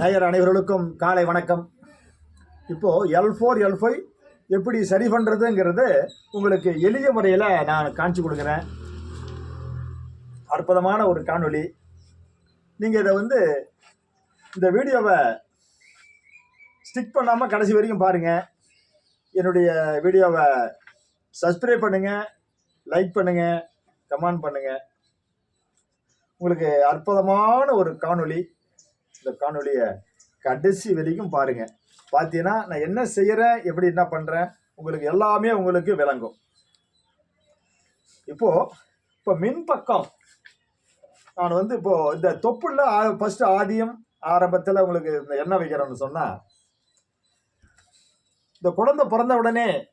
நேயர் அனைவர்களுக்கும் காலை வணக்கம். இப்போது எல் ஃபோர் எல் ஃபைவ் எப்படி சரி பண்ணுறதுங்கிறது உங்களுக்கு எளிய முறையில் நான் காமிச்சு கொடுக்குறேன். அற்புதமான ஒரு காணொளி. நீங்கள் இதை வந்து இந்த வீடியோவை ஸ்டிக் பண்ணாமல் கடைசி வரைக்கும் பாருங்கள் என்னுடைய வீடியோவை சப்ஸ்கிரைப் பண்ணுங்கள் லைக் பண்ணுங்கள் கமெண்ட் பண்ணுங்கள் உங்களுக்கு அற்புதமான ஒரு காணொளி. இந்த காணொலியை கடைசி வரைக்கும் பாருங்க. பார்த்தீங்கன்னா நான் என்ன செய்கிறேன் எப்படி என்ன பண்ணுறேன் உங்களுக்கு எல்லாமே உங்களுக்கு விளங்கும். இப்போ இப்போ மின் பக்கம் நான் வந்து இப்போ இந்த தொப்புள்ள ஃபர்ஸ்ட் ஆதியம் ஆரம்பத்தில் உங்களுக்கு இந்த எண்ணெய் வைக்கிறேன்னு சொன்னால் இந்த குழந்தை பிறந்த உடனே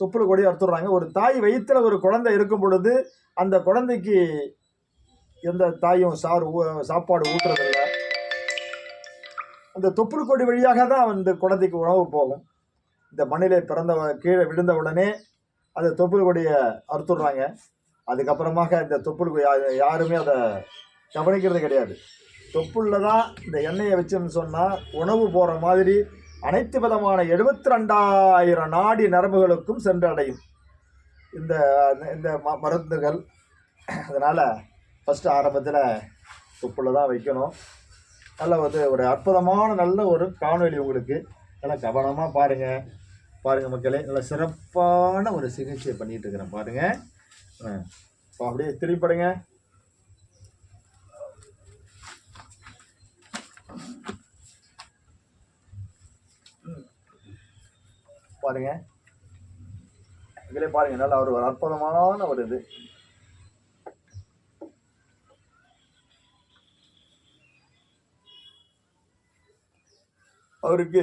தொப்புள் கொடி அறுத்துடுறாங்க. ஒரு தாய் வயிற்றுல ஒரு குழந்தை இருக்கும் பொழுது அந்த குழந்தைக்கு எந்த தாயும் சாறு ஊ- சாப்பாடு ஊட்டுறதில்லை. அந்த தொப்புள் கொடி வழியாக தான் அந்த குழந்தைக்கு உணவு போகும். இந்த மண்ணிலே பிறந்த கீழே விழுந்த உடனே அந்த தொப்புள் கொடியை அறுத்துடுறாங்க. அதுக்கப்புறமாக இந்த தொப்புள் கொடி யாருமே அதை கவனிக்கிறது கிடையாது. தொப்புளில் தான் இந்த எண்ணெயை வச்சோம்னு சொன்னால் உணவு போகிற மாதிரி அனைத்து விதமான எழுபத்தி ரெண்டாயிரம் நாடி நரம்புகளுக்கும் சென்றடையும். இந்த இந்த ம- மருந்துகள். அதனால் ஃபஸ்ட்டு ஆரம்பத்தில் தொப்புளில் தான் வைக்கணும். நல்ல வந்து ஒரு அற்புதமான நல்ல ஒரு காணொளி உங்களுக்கு. நல்லா கவனமாக பாருங்கள் பாருங்கள் மக்களே நல்ல சிறப்பான ஒரு சிகிச்சை பண்ணிட்டு இருக்கிறேன் பாருங்கள் இப்போ அப்படியே திருப்பிடுங்க. பாருங்க. இதிலே பாருங்க நல்லா ஒரு அற்புதமான ஒரு இது. அவருக்கு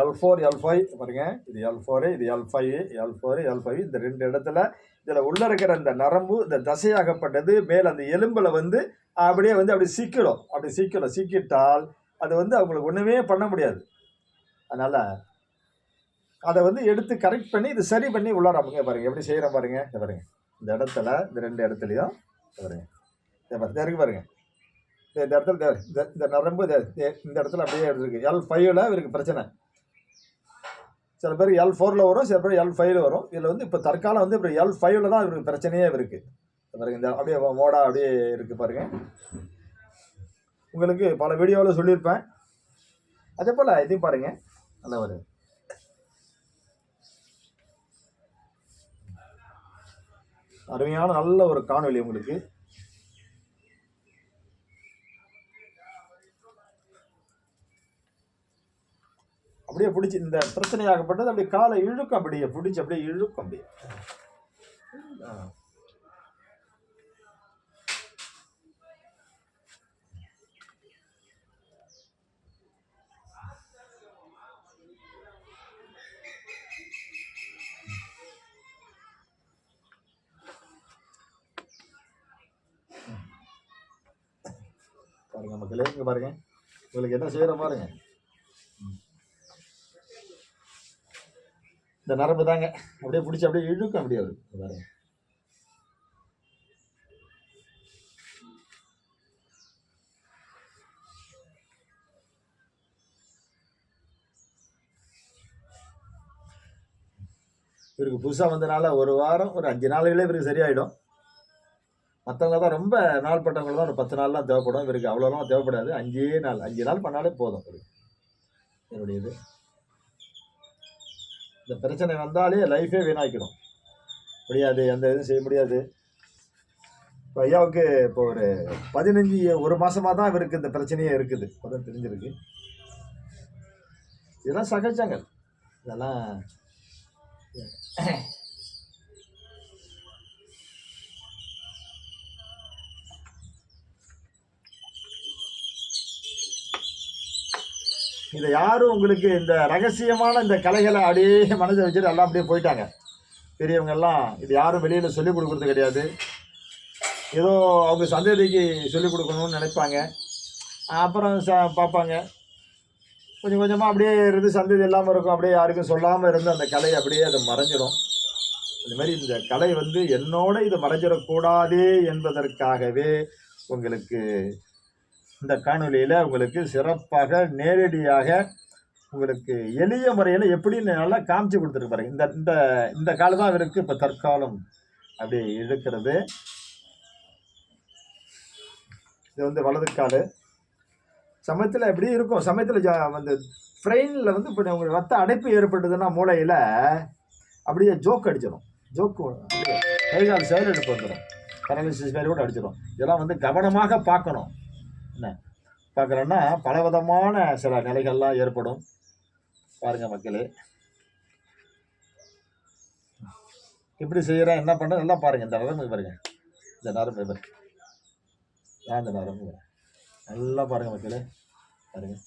எல் ஃபோர் எல் ஃபைவ் பாருங்க. இது எல் ஃபோரு இது L five L four L five இந்த ரெண்டு இடத்துல இதில் உள்ள இருக்கிற இந்த நரம்பு இந்த தசையாகப்பட்டது மேலே அந்த எலும்பில் வந்து அப்படியே வந்து அப்படி சிக்கிடும். அப்படி சிக்கிடும். சிக்கிட்டால் அது வந்து அவங்களுக்கு ஒன்றுமே பண்ண முடியாது. அதனால் அதை வந்து எடுத்து கரெக்ட் பண்ணி இது சரி பண்ணி உள்ளார அமைங்க எப்படி செய்கிறேன் பாருங்க. பாருங்கள் பாருங்க. இந்த இடத்துல இந்த ரெண்டு இடத்துலையும் இந்த பாருங்க. இருக்கு பாருங்கள் இந்த இடத்துல இந்த- நரம்பு இந்த இந்த இடத்துல அப்படியே இருக்கு. எல் ஃபைவ்ல இவருக்கு பிரச்சனை. சில பேர் எல் ஃபோரில் வரும் சில பேர் எல் ஃபைவ்ல வரும். இதில் வந்து இப்போ தற்காலம் வந்து இப்போ எல் ஃபைவ்ல தான் இவருக்கு பிரச்சனையே இருக்கு. பாருங்க இந்த அப்படியே மோடா அப்படியே இருக்கு பாருங்க. உங்களுக்கு பல வீடியோவில் சொல்லியிருப்பேன். அதே போல் இதையும் பாருங்க. நல்ல ஒரு அருமையான நல்ல ஒரு காணொளி உங்களுக்கு. அப்படியே பிடிச்சி இந்த பிரச்சனையாகப்பட்டது அப்படியே காலை இழுக்கும் அப்படியே பிடிச்சி அப்படியே இழுக்கும் அப்படியே. பாருங்க மக்களே இங்க பாருங்க. உங்களுக்கு என்ன செய்யற பாருங்க. இந்த நரம்பு தாங்க. அப்படியே பிடிச்சி அப்படியே இழுக்கும் அப்படியே அது இவருக்கு புதுசாக வந்தனால ஒரு வாரம் ஒரு அஞ்சு நாளைகளே இவருக்கு சரியாயிடும். மற்றவங்க தான் ரொம்ப நாள் பட்டவங்க தான் ஒரு பத்து நாள்லாம் தேவைப்படும். இவருக்கு அவ்வளோலாம் தேவைப்படாது. அஞ்சே நாள் அஞ்சு நாள் பண்ணாலே போதும் இவருக்கு. என்னுடைய இது இந்த பிரச்சனை வந்தாலே லைஃபே வீணாக்கிடும். முடியாது எந்த இதுவும் செய்ய முடியாது. இப்போ ஐயாவுக்கு இப்போ ஒரு பதினஞ்சு ஒரு மாதமாக தான் இவருக்கு இந்த பிரச்சனையே இருக்குது. இப்போதான் தெரிஞ்சிருக்கு. இதெல்லாம் சகஜங்கள். இதெல்லாம் இதை யாரும் உங்களுக்கு இந்த ரகசியமான இந்த கலைகளை அப்படியே மனதை வச்சுட்டு எல்லாம் அப்படியே போயிட்டாங்க. பெரியவங்க எல்லாம் இது யாரும் வெளியில் சொல்லிக் கொடுக்குறது கிடையாது. ஏதோ அவங்க சந்ததிக்கு சொல்லிக் கொடுக்கணும்னு நினைப்பாங்க. அப்புறம் ச பார்ப்பாங்க. கொஞ்சம் கொஞ்சமாக அப்படியே இருந்து சந்ததி இல்லாமல் இருக்கும். அப்படியே யாருக்கும் சொல்லாமல் இருந்து அந்த கலை அப்படியே அது மறைஞ்சிடும் இந்த மாதிரி இந்த கலை வந்து என்னோட இது மறைஞ்சிடக்கூடாதே என்பதற்காகவே உங்களுக்கு இந்த காணொலியில் உங்களுக்கு சிறப்பாக நேரடியாக உங்களுக்கு எளிய முறையில் எப்படின்னு நல்லா காமிச்சு கொடுத்துருப்பாரு இந்த இந்த இந்த காலம் தான் அவருக்கு இப்போ தற்காலம் அப்படி இருக்கிறது. இது வந்து வலது காடு சமயத்தில் எப்படி இருக்கும். சமயத்தில் ஜா வந்து ஃப்ரெயினில் வந்து இப்போ உங்களுக்கு ரத்த அடைப்பு ஏற்பட்டதுன்னா மூளையில் அப்படியே ஜோக் அடிச்சிடும் ஜோக்கு கைகால் கைகால் எடுப்பு வந்துடும் பேரலிசிஸ் மாதிரி கூட அடிச்சிடும் இதெல்லாம் வந்து கவனமாக பார்க்கணும். என்ன? பார்க்குறோன்னா பலவிதமான சில நிலைகள்லாம் ஏற்படும். பாருங்கள் மக்களே. எப்படி செய்கிறேன் என்ன பண்ண நல்லா பாருங்கள் இந்த நரம்பு பாருங்கள் இந்த நரம்பு பாருங்கள் நான் இந்த நரம்பு நல்லா பாருங்கள் மக்களே. பாருங்கள்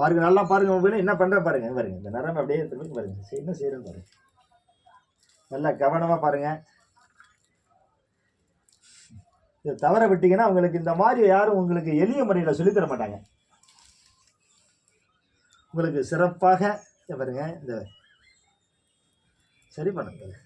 பாருங்க நல்லா பாருங்க மொபைல் என்ன பண்ணுற பாருங்க பாருங்க. இந்த நேரம் அப்படியே திரும்பி பாருங்க. என்ன செய்யறேன்னு பாருங்க. நல்லா கவனமாக பாருங்க. இதை தவற விட்டீங்கன்னா உங்களுக்கு இந்த மாதிரி யாரும் உங்களுக்கு எளிய முறையில் சொல்லித்தர மாட்டாங்க. உங்களுக்கு சிறப்பாக இங்க பாருங்க இந்த சரி பண்ணுங்கள்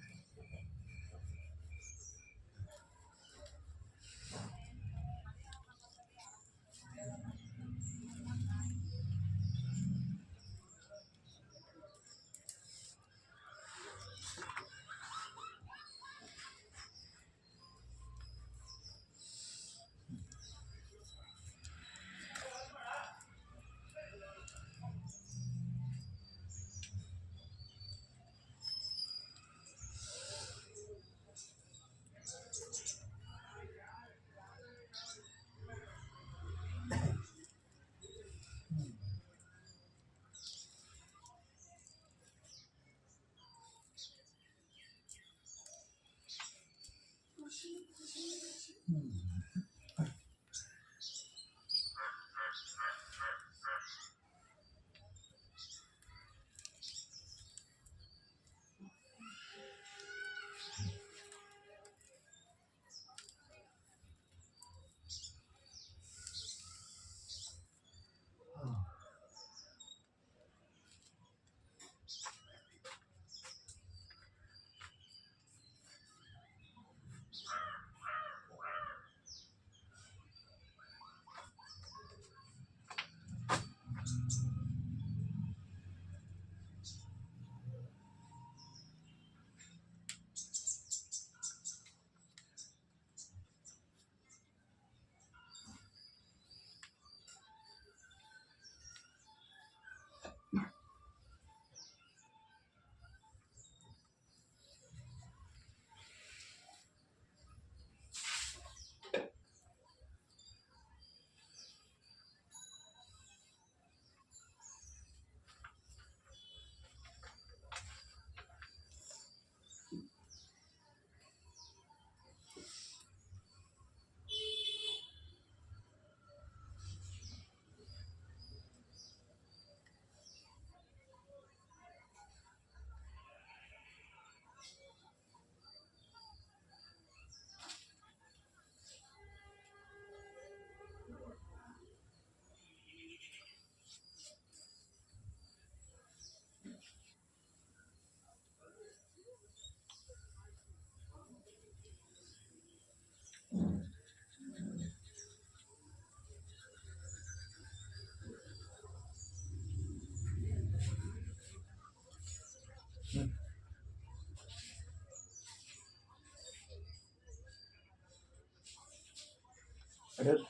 பன்னீர்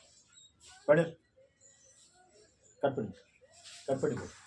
பன்னீர் கட் பண்ணி கட் பண்ணி போடு